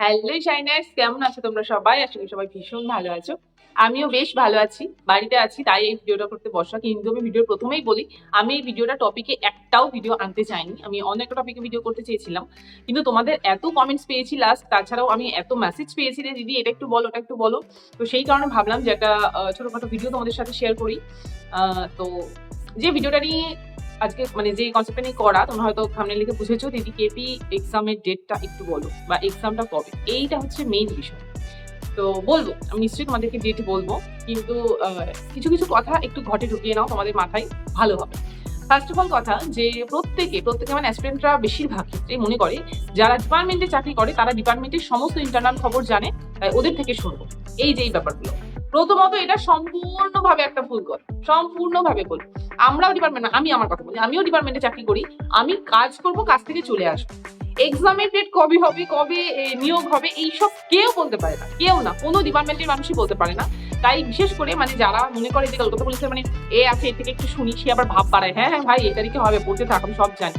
Hello শাইনার্স কেমন আছো তোমরা সবাই? করি সবাই ভীষণ ভালো আছো। আমিও বেশ ভালো আছি, বাড়িতে আছি, তাই এই ভিডিওটা করতে বসা। কিন্তু আমি ভিডিওর প্রথমেই বলি, আমি এই ভিডিওটা টপিকে একটাও ভিডিও আনতে চাইনি। আমি অনেকটা টপিকে ভিডিও করতে চেয়েছিলাম। কিন্তু তোমাদের এত কমেন্টস পেয়েছি লাস্ট তাছাড়াও আমি এত মেসেজ পেয়েছি যে দিদি, এটা একটু বলো, ওটা একটু বলো। তো সেই কারণে ভাবলাম যে একটা ছোটখাটো ভিডিও তোমাদের সাথে শেয়ার করি। তো যে ভিডিওটা নিয়ে আজকে মানে যে কনসেপ্টটা নিয়ে করা, তোমরা হয়তো সামনে লিখে বুঝেছ, দিদি কেপি এক্সামের ডেটটা একটু বলো, বা এক্সামটা কবে? এইটা হচ্ছে মেইন বিষয়। তো বলব, আমি নিশ্চয়ই তোমাদেরকে ডেট বলব, কিন্তু কিছু কিছু কথা একটু ঘটে ঢুকিয়ে নাও, তোমাদের মাথায় ভালো হবে। ফার্স্ট অফ অল কথা যে প্রত্যেকে প্রত্যেকে মানে অ্যাসপিরেন্টরা বেশিরভাগ ক্ষেত্রে মনে করে, যারা ডিপার্টমেন্টে চাকরি করে, তারা ডিপার্টমেন্টের সমস্ত ইন্টারনাল খবর জানে, তাই ওদের থেকে শুনব। এই যে এই ব্যাপারগুলো। প্রথমত এটা সম্পূর্ণভাবে একটা ভুল কথা সম্পূর্ণভাবে ভুল। আমরাও ডিপার্টমেন্ট আমি আমার কথা বলি। আমিও ডিপার্টমেন্টে চাকরি করি, আমি কাজ করব, কাজ থেকে চলে আসব। এক্সামের ডেট কবে হবে, কবে নিয়োগ হবে, এইসব কেউ বলতে পারে না। কেউ না, কোনো ডিপার্টমেন্টের মানুষই বলতে পারে না। তাই বিশেষ করে মানে যারা মনে করে যে কলকাতা পুলিশে মানে এ আছে, এর থেকে একটু শুনি, সে আবার ভাব বাড়ায়। হ্যাঁ হ্যাঁ ভাই এই তারিখে হবে, পড়তে থাক, আমি সব জানি।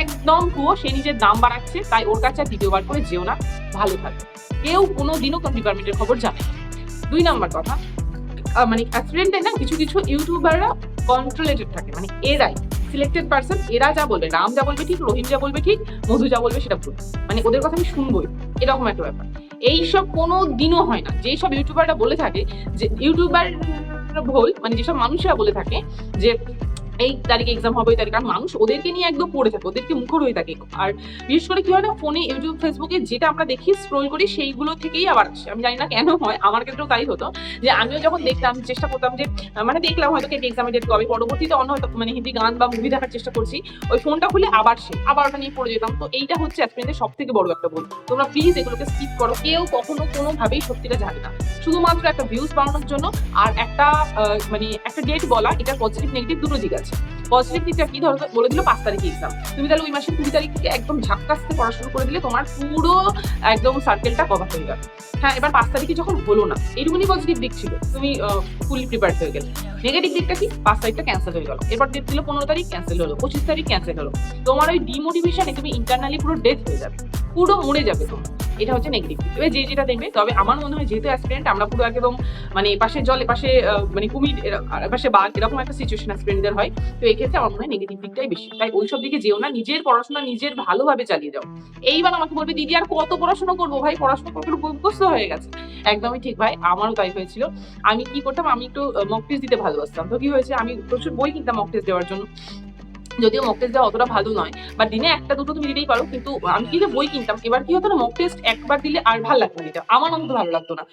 একদম পুরো সে নিজের দাম বাড়াচ্ছে, তাই ওর কাছে আর দ্বিতীয়বার করে যেও না। ভালো থাকবে। কেউ কোনো দিনও কোন ডিপার্টমেন্টের খবর জানে না। দুই নম্বর কথা। মানে অ্যাক্সিডেন্টে না কিছু কিছু ইউটিউবাররা কন্ট্রোলেটেড থাকে। মানে এরাই সিলেক্টেড পার্সন এরা যা বলবে, রাম যা বলবে ঠিক রহিম যা বলবে ঠিক, মধু যা বলবে সেটা ভুল। মানে ওদের কথা আমি শুনবোই, এরকম একটা ব্যাপার। এইসব কোনো দিনও হয় না। যেই সব ইউটিউবাররা বলে থাকে যে ইউটিউবার ভুল মানে যেসব মানুষরা বলে থাকে যে এই তারিখে এক্সাম হবে, ওই তারিখ। কারণ মানুষ ওদেরকে নিয়ে একদম পড়ে থাকে, ওদেরকে মুখর হয়ে থাকে। আর বিশেষ করে কি হয় না ফোনে ইউটিউব ফেসবুকে যেটা আমরা দেখি স্ক্রোল করি, সেইগুলো থেকেই আবার আমি জানি না কেন হয়, আমার ক্ষেত্রেও তাই হতো। যে আমিও যখন দেখতাম, চেষ্টা করতাম যে মানে দেখলাম হয়তো কেটে এক্সামের ডেট কবে, পরবর্তীতে অন্য হয়তো মানে হিন্দি গান বা মুভি দেখার চেষ্টা করছি, ওই ফোনটা খুলে আবার সে, আবার ওটা নিয়ে পড়ে যেতাম। তো এইটা হচ্ছে অ্যাসপিরেন্টের সব থেকে বড় একটা ভুল। তোমরা প্লিজ এগুলোকে স্কিপ করো। কেউ কখনো কোনোভাবেই সত্যিটা জানে না। শুধুমাত্র একটা ভিউজ বাড়ানোর জন্য আর একটা মানে একটা ডেট বলা এটা পজিটিভ নেগেটিভ দুটো দিক আছে। পজিটিভ দিকটা কি ধরো, বলে দিল পাঁচ তারিখে এক্সাম তুমি তাহলে ওই মাসের কুড়ি তারিখ থেকে একদম ঝাক্কাসতে পড়া শুরু করে দিলে তোমার পুরো একদম সার্কেলটা কভার হয়ে গেল হ্যাঁ এবার পাঁচ তারিখে যখন হলো না এইটুকুনি পজিটিভ দিক ছিল। তুমি ফুলি প্রিপেয়ার হয়ে গেলে। নেগেটিভ দিকটা কি? পাঁচ তারিখটা ক্যান্সেল হয়ে গেল। এরপর ডেট দিল পনেরো তারিখ ক্যান্সেল হলো পঁচিশ তারিখ ক্যান্সেল হলো। তোমার ওই ডিমোটিভেশনে তুমি ইন্টারনালি পুরো ডেথ হয়ে যাবে। পুরো মরে যাবে তোমার এটা হচ্ছে নেগেটিভ এবার যে যেটা দেখবে তবে আমার মনে হয় যেহেতু অ্যাসপিরেন্ট আমরা পুরো একদম মানে এপাশে জল আহ, মানে কুমির এপাশে বাঘ এরকম একটা সিচুয়েশন অ্যাসপিরেন্টদের হয়। তো এই ক্ষেত্রে আমার মনে হয় নেগেটিভ দিকটাই বেশি। তাই ওইসব দিকে যেও না নিজের পড়াশোনা নিজের ভালোভাবে চালিয়ে যাও। এইবার আমাকে বলবে দিদি আর কত পড়াশোনা করব ভাই? পড়াশোনা করতে মুখস্থ হয়ে গেছে। একদমই ঠিক ভাই আমারও তাই হয়েছিল। আমি কি করতাম আমি একটু মক টেস্ট দিতে ভালোবাসতাম। তো কি হয়েছে আমি প্রচুর বই কিনতাম মক টেস্ট দেওয়ার জন্য। যদিও মক টেস্ট দেওয়া অতটা ভালো নয়। বা দিনে একটা, দুটো তুমি দিতেই পারো। কিন্তু আমি কিন্তু বই কিনতাম। এবার কি হতো না মক টেস্ট একবার দিলে আর ভালো লাগতো না আমার অন্তত ভালো লাগতো না।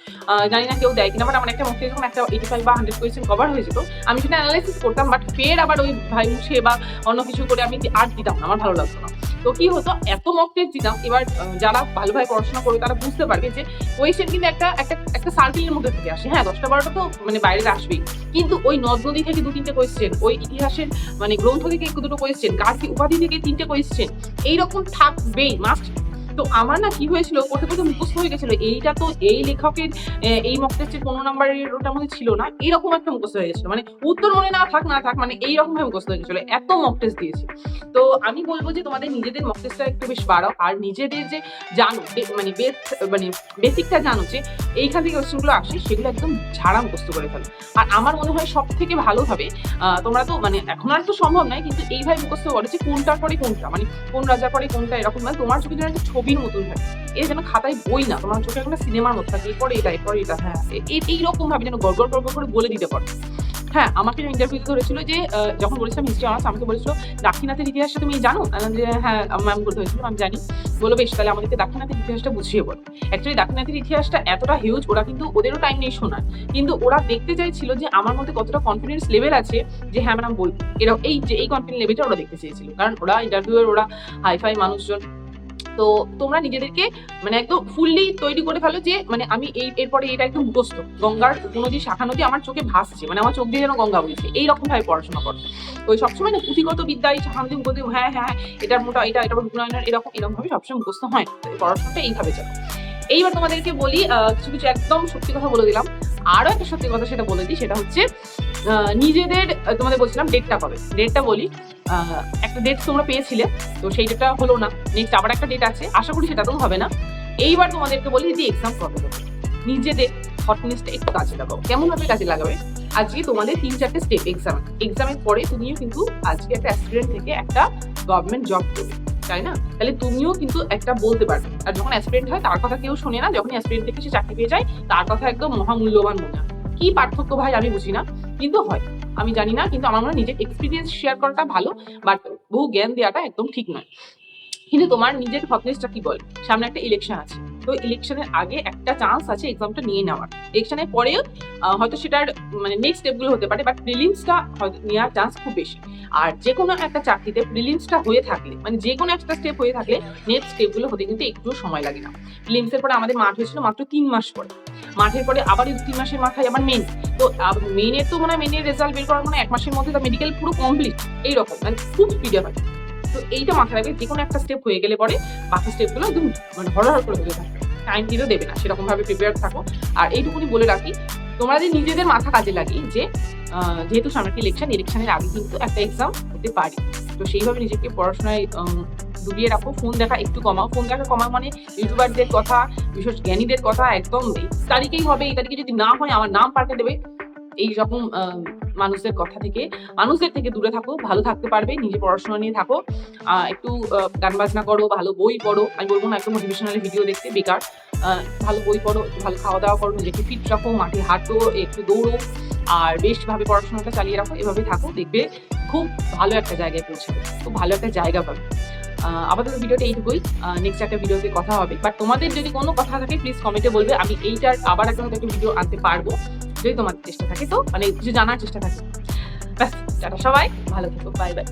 জানি না কেউ দেয় কিনা। বাট আমার একটা মক টেস্ট একটা এইটি ফাইভ বা হান্ড্রেড কোয়েশ্চেন কভার হয়ে যেত, আমি সেটা অ্যানালাইসিস করতাম। বাট ফের আবার ওই ভাই মুছে বা অন্য কিছু করে আমি আর দিতাম না। আমার ভালো লাগতো না। তো কি হতো, এত মক টেস্ট দিতাম, এবার যারা ভালোভাবে পড়াশোনা করে তারা বুঝতে পারবে যে কোয়েশ্চেন কিন্তু একটা একটা একটা সার্কেলের মধ্যে থেকে আসে। হ্যাঁ দশটা বারোটা তো মানে বাইরে আসবেই। কিন্তু ওই নদ নদী থেকে দু তিনটে কোয়েশ্চেন ওই ইতিহাসের মানে গ্রন্থ থেকে দুটো কোয়েশ্চেন কার উপাধি থেকে তিনটে কোয়েশ্চেন এইরকম থাকবেই মাস্ট তো আমার না কি হয়েছিল পড়তে পড়তে মুখস্থ হয়ে গেছিল, এইটা তো এই লেখকের এই মক টেস্টের পনেরো নাম্বারের ওটা মধ্যে ছিল না এইরকম একটা মুখস্থ হয়ে গেছিল। মানে উত্তর মনে না থাক না থাক মানে এইরকম ভাবে মুখস্থ হয়ে গেছিল, এত মক টেস্ট দিয়েছি। তো আমি বলব যে তোমাদের নিজেদের মক টেস্টটা একটু বেশ বাড়াও, আর নিজেদের যে জানো মানে বেস মানে বেসিকটা জানো যে, এইখান থেকে কোশ্চেনগুলো আসে, সেগুলো একদম ঝাড়া মুখস্থ করে ফেলো। আর আমার মনে হয় সব থেকে ভালোভাবে তোমরা তো মানে এখন আর তো সম্ভব নয়, কিন্তু এইভাবে মুখস্থ করে যে কোনটার পরে কোনটা মানে কোন রাজার পরে কোনটা এরকম মানে তোমার যেন একটা ছবির মতন থাকে এ যেন খাতায় বই না, তোমার চোখে একটা সিনেমার মতো থাকে এরপরে এটা এরপরে এটা হ্যাঁ এইরকম ভাবে যেন গড়গড় গড়গড় করে বলে দিতে পারো। হ্যাঁ আমাকে ইন্টারভিউতে ধরেছিল যে যখন বলেছিলাম হিস্ট্রি অনার্স আমাকে বলেছিল দাক্ষিণাথের ইতিহাসটা তুমি জানো? যে হ্যাঁ ম্যাম বলতে হয়েছিল, আমি জানি। বলো বেশ, তাহলে আমাদেরকে দাক্ষিণাথের ইতিহাসটা বুঝিয়ে বলো। অ্যাকচুয়ালি দাক্ষিণাথের ইতিহাসটা এতটা হিউজ ওরা কিন্তু ওদেরও টাইম নেই শোনার কিন্তু ওরা দেখতে চাইছিল যে, আমার মধ্যে কতটা কনফিডেন্স লেভেল আছে যে হ্যাঁ ম্যাডাম বলব। এরা, এই যে, এই কনফিডেন্স লেভেলটা ওরা দেখতে চেয়েছিল। কারণ ওরা ইন্টারভিউয়ের ওরা হাইফাই মানুষজন। তো তোমরা নিজেদেরকে মানে একদম ফুললি তৈরি করে ফেলো যে মানে আমি এই এরপরে এটা একদম মুখস্থ। গঙ্গার উপনদী শাখা নদী আমার চোখে ভাসছে মানে আমার চোখ দিয়ে যেন গঙ্গা বইছে। এইরকম ভাবে পড়াশোনা করো। তো সবসময় না পুঁথিগত বিদ্যা, এই শাখা নদী মুখদি হ্যাঁ হ্যাঁ এটার মোটা এটা এটা রূপনারায়ণের এরকম এরকম ভাবে সবসময় মুখস্থ হয়। পড়াশোনাটা এইভাবে চলো। এইবার তোমাদেরকে বলি কিছু কিছু একদম সত্যি কথা বলে দিলাম। আরও একটা সত্যি কথা সেটা বলে দিই, সেটা হচ্ছে নিজেদের তোমাদের বলছিলাম ডেটটা কবে? ডেটটা বলি। একটা ডেট তোমরা পেয়েছিলে, তো সেই ডেটটা হলো না। নেক্সট আবার একটা ডেট আছে, আশা করি সেটা তো হবে না। এইবার তোমাদেরকে বলি যে এক্সাম হবে নিজেদের হটনেসটা একটু কাজে লাগাও। কেমন ভাবে কাজে লাগাবে? আজকে তোমাদের তিন চারটে স্টেপ এক্সাম এক্সামের পরে তুমিও কিন্তু আজকে একটা অ্যাসপিরেন্ট থেকে একটা গভর্নমেন্ট জব করবে, তাই না? তাহলে তুমিও কিন্তু একটা বলতে পারবে। আর যখন অ্যাসপিরেন্ট হয়, তার কথা কেউ শোনে না। যখন অ্যাসপিরেন্ট থেকে সে চাকরি পেয়ে যায়, তার কথা একদম মহামূল্যবান মনে হয়। কি পার্থক্য ভাই, আমি বুঝি না। কিন্তু হয়। আমি জানি না, কিন্তু আমার মনে হয় নিজের এক্সপিরিয়েন্স শেয়ার করাটা ভালো বাট বহু জ্ঞান দেওয়াটা একদম ঠিক নয়। কিন্তু তোমার নিজের হকনেসটা কি বল? সামনে একটা ইলেকশন আছে। তো ইলেকশনের আগে একটা চান্স আছে এক্সামটা নিয়ে নেওয়ার। ইলেকশনের পরেও হয়তো সেটার মানে নেক্সট স্টেপগুলো হতে পারে বাট প্রিলিমসটা নেওয়ার চান্স খুব বেশি। আর যে কোনো একটা চাকরিতে প্রিলিমসটা হয়ে থাকলে মানে যে কোনো একটা স্টেপ হয়ে থাকলে নেক্সট স্টেপগুলো হতে কিন্তু একটু সময় লাগে না। প্রিলিমসের পরে আমাদের মাঠ হয়েছিল মাত্র তিন মাস পরে। মাঠের পরে আবার তিন মাসের মাথায় আবার মেন তো মেনের তো মানে মেনের রেজাল্ট বের করার মানে এক মাসের মধ্যে তার মেডিকেল পুরো কমপ্লিট এইরকম মানে খুব স্পিডে হয়। তো এইটা মাথায় রাখবে যে কোনো একটা স্টেপ হয়ে গেলে পরে বাকি স্টেপগুলো একদম মানে হর হর করে থাকবে টাইম দিলেও দেবে না, সেরকমভাবে প্রিপেয়ার থাকো। আর এইটুকুনি বলে রাখি, তোমরা যে নিজেদের মাথা কাজে লাগিয়ে যে যেহেতু সামনে ইলেকশন ইলেকশনের আগে কিন্তু একটা এক্সাম হতে পারে। তো সেইভাবে নিজেকে পড়াশোনায় ডুবিয়ে রাখো ফোন দেখা একটু কমাও। ফোন দেখা কমা মানে ইউটিউবারদের কথা, বিশেষ জ্ঞানীদের কথা একদম এই তারিখেই হবে, এই তারিখে যদি না হয়, আমার নাম পাল্টে দেবে। এই রকম মানুষদের কথা থেকে, মানুষদের থেকে দূরে থাকো, ভালো থাকতে পারবে, নিজে পড়াশোনা নিয়ে থাকো। একটু গান বাজনা করো, ভালো বই পড়ো। আমি বলব না একটু মোটিভেশনাল ভিডিও দেখতে, বেকার। ভালো বই পড়ো, একটু ভালো খাওয়া দাওয়া করো, নিজেকে ফিট রাখো, মাঠে হাঁটো, একটু দৌড়ো। আর বেশভাবে পড়াশোনাটা চালিয়ে রাখো এভাবে থাকো, দেখবে খুব ভালো একটা জায়গায় পৌঁছাবে, খুব ভালো একটা জায়গা পাবে। আপাতত ভিডিওটা এইটুকুই। নেক্সট একটা ভিডিওতে কথা হবে। বাট তোমাদের যদি কোনো কথা থাকে প্লিজ কমেন্টে বলবে। আমি এইটার আবার একটা একটা ভিডিও আনতে পারব, যদি তোমাদের চেষ্টা থাকে। তো মানে কিছু জানার চেষ্টা থাকে। ব্যাস, টাটা সবাই, ভালো থেকো বাই বাই